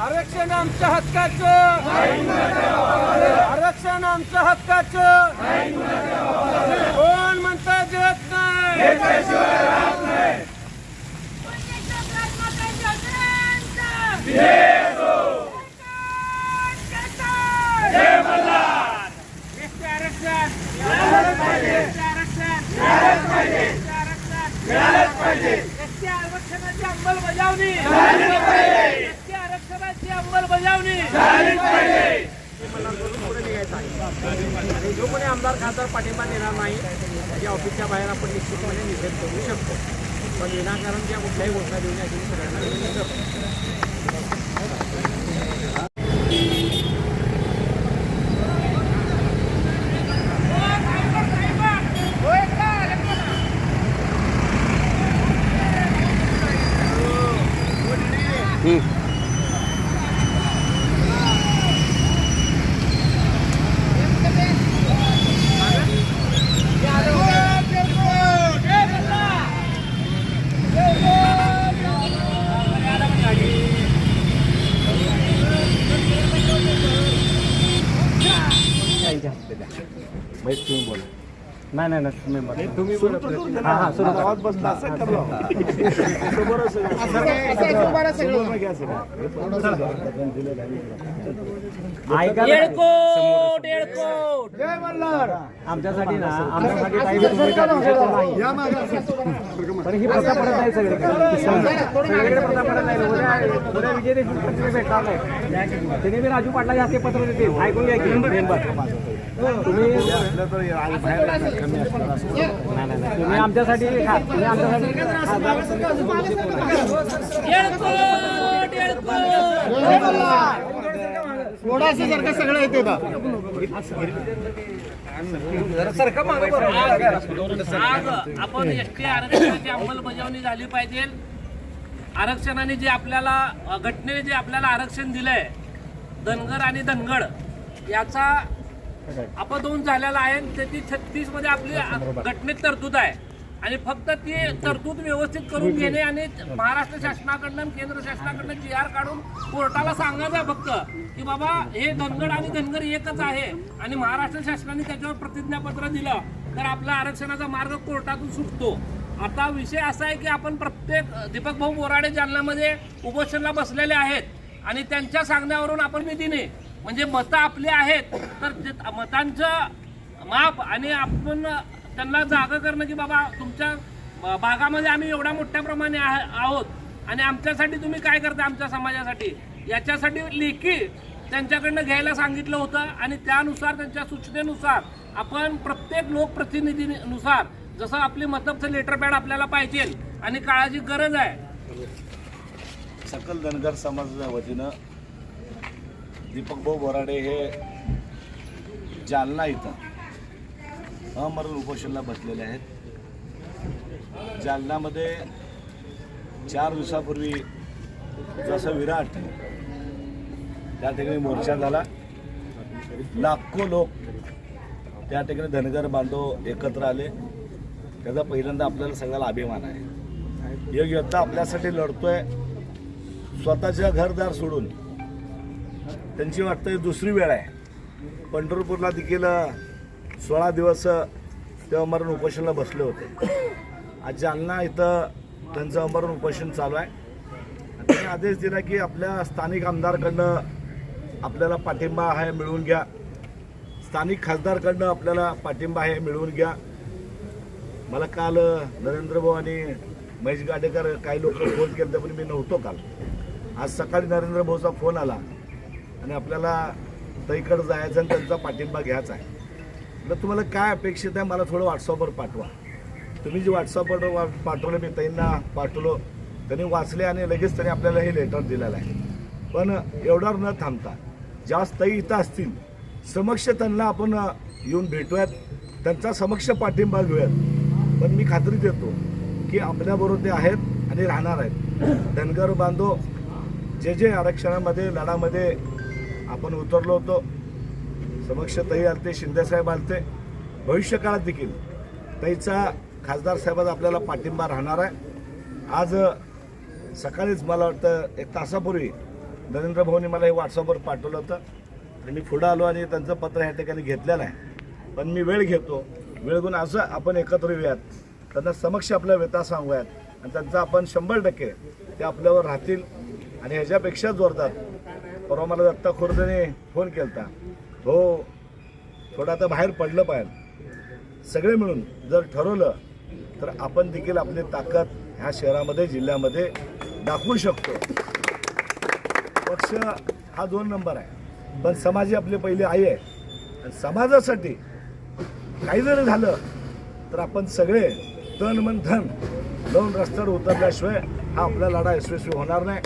आरक्षण आमच्या हक्काचं. आरक्षण आमच्या हक्काचं. कोण म्हणता देत नाही एसटी आरक्षण एसटी आरक्षण एसटी आरक्षणाची अंमलबजावणी आरक्षणाची अंमलबजावणी जो कोणी आमदार खासदार पाठिंबा देणार नाही त्याच्या ऑफिसच्या बाहेर आपण निश्चितपणे निषेध करू शकतो. पण विनाकारण त्या कुठल्याही घोषणा देऊ नये अशी मी सगळ्यांना विनंती करतो नाही नाही नाही तुम्ही बोला. तुम्ही. हा, हा, सुरू करा. ऐका ना. येळकोट येळकोट आमच्यासाठी ना आमच्यासाठी काही नाही. पण ही प्रथा पडत नाही सगळीकडे. सगळीकडे प्रथा पडत नाही उद्या उद्या विजय देशमुख पण तिथे भेटणार नाही त्यांनी बी राजू पाटला हाते पत्र देतील. ऐकून घ्या की. मेंबर. तुम्ही नाही, नाही, नाही. तुम्ही आमच्यासाठी खा. तुम्ही आमच्यासाठी खासदार येळकोट येळकोट आज आपण एसटी आरक्षणाची अंमलबजावणी झाली पाहिजे. आरक्षणाने जे आपल्याला घटनेने जे आपल्याला आरक्षण दिलंय धनगर आणि धनगड याचा अपदोन झालेला आहे आणि त्याची छत्तीसमध्ये आपली घटनेत तरतूद आहे. आणि फक्त ती तरतूद व्यवस्थित करून घेणे आणि महाराष्ट्र शासनाकडनं केंद्र शासनाकडनं जी आर काढून कोर्टाला सांगायचं आहे फक्त की बाबा हे धनगड आणि धनगर एकच आहे आणि महाराष्ट्र शासनाने त्याच्यावर प्रतिज्ञापत्र दिलं तर आपला आरक्षणाचा मार्ग कोर्टातून सुटतो. आता विषय असा आहे की आपण प्रत्येक दीपक भाऊ बोराडे जालन्यामध्ये उपोषणला बसलेले आहेत आणि त्यांच्या सांगण्यावरून आपण निधीने म्हणजे मतं आपली आहेत तर मतांचं माप आणि आपण त्यांना जागा करणं की बाबा तुमच्या भागामध्ये आम्ही एवढ्या मोठ्या प्रमाणे आहोत आणि आमच्यासाठी तुम्ही काय करता आमच्या समाजासाठी? याच्यासाठी लेखी त्यांच्याकडनं घ्यायला सांगितलं होतं आणि त्यानुसार त्यांच्या सूचनेनुसार आपण प्रत्येक लोकप्रतिनिधीनुसार जसं आपली मतबचं लेटर पॅड आपल्याला पाहिजे आणि काळाची गरज आहे. सकल धनगर समाजाच्या वतीनं दीपकभाऊ बोराडे हे जालना इथं अमरण उपोषणला बसलेले आहेत. जालनामध्ये चार दिवसापूर्वी जसं विराट त्या ठिकाणी मोर्चा झाला. लाखो लोक त्या ठिकाणी धनगर बांधव एकत्र आले. त्याचा पहिल्यांदा आपल्याला सगळ्याला अभिमान आहे. एक योद्धा आपल्यासाठी लढतोय. स्वतःच्या घरदार सोडून त्यांची वाटतं दुसरी वेळ आहे. पंढरपूरला देखील सोळा दिवस तेव्हा अमरण उपोषणला बसले होते. आज जालना इथं त्यांचं अमरण उपोषण चालू आहे. त्यांनी आदेश दिला की आपल्या स्थानिक आमदारकडनं आपल्याला पाठिंबा आहे मिळवून घ्या. स्थानिक खासदारकडनं आपल्याला पाठिंबा आहे मिळवून घ्या. मला काल नरेंद्रभाऊ आणि महेश गाडेकर काही लोक फोन केले पण मी नव्हतो काल. आज सकाळी नरेंद्र भाऊचा फोन आला. आणि आपल्याला तईकडे जायचं आणि त्यांचा पाठिंबा घ्यायचा आहे. म्हटलं तुम्हाला काय अपेक्षित आहे? मला थोडं व्हॉट्सअपवर पाठवा. तुम्ही जे व्हॉट्सअपवर वा- पाठवलं मी त्यांना पाठवलो. त्यांनी वाचले आणि लगेच त्यांनी आपल्याला हे लेटर दिलेलं आहे. पण एवढ्यावर न थांबता ज्या तई इथं असतील समक्ष त्यांना आपण येऊन भेटूयात. त्यांचा समक्ष पाठिंबा घेऊयात. पण मी खात्री देतो की आपल्याबरोबर ते आहेत आणि राहणार आहेत. धनगर बांधव जे जे आरक्षणामध्ये लढामध्ये आपण उतरलो होतो. समक्ष तही आलते शिंदेसाहेब आलते. भविष्यकाळात देखील तईचा खासदार साहेबाचा आपल्याला पाठिंबा राहणार आहे. आज सकाळीच मला वाटतं एक तासापूर्वी नरेंद्र भाऊनी मला हे व्हॉट्सअपवर पाठवलं होतं. आणि मी पुढं आलो आणि त्यांचं पत्र ह्या ठिकाणी घेतलेलं आहे. पण मी वेळ घेतो. वेळ घेऊन असं आपण एकत्र येऊयात. त्यांना समक्ष आपल्या व्यथा सांगूयात. आणि त्यांचा आपण शंभर टक्के ते आपल्यावर राहतील. आणि ह्याच्यापेक्षा जोरदार परवा मला दत्ता खुर्दने फोन केला हो थोडं आता बाहेर पडलं पाहिजे. सगळे मिळून जर ठरवलं तर आपण देखील आपली ताकद ह्या शहरामध्ये जिल्ह्यामध्ये दाखवू शकतो. पक्ष हा दोन नंबर आहे. पण समाज ही आपली पहिली आई आहे. आणि समाजासाठी काही जरी झालं तर आपण सगळे तन मन धन लावून रस्त्यावर उतरल्याशिवाय हा आपला लढा यशस्वी होणार नाही.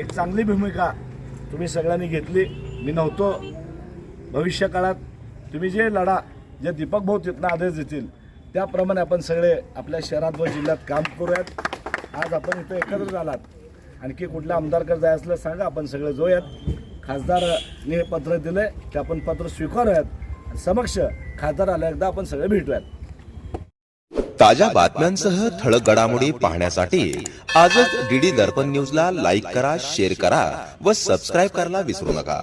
एक चांगली भूमिका तुम्ही सगळ्यांनी घेतली. मी नव्हतो. भविष्यकाळात तुम्ही जे लढा जे दीपक भाऊ तिथनं आदेश देतील त्याप्रमाणे आपण सगळे आपल्या शहरात व जिल्ह्यात काम करूयात. आज आपण इथं एकत्र झालात आणखी कुठल्या आमदारकडे जायचं असलं सांगा आपण सगळे जाऊयात. खासदारने हे पत्र आहे ते आपण पत्र स्वीकारूयात. समक्ष खासदार आल्या एकदा आपण सगळे भेटूयात. ताज्या बातम्यांसह ठळक घडामोडी पाहण्यासाठी आजच डीडी दर्पण न्यूजला लाईक करा शेअर करा व सबस्क्राईब करायला विसरू नका.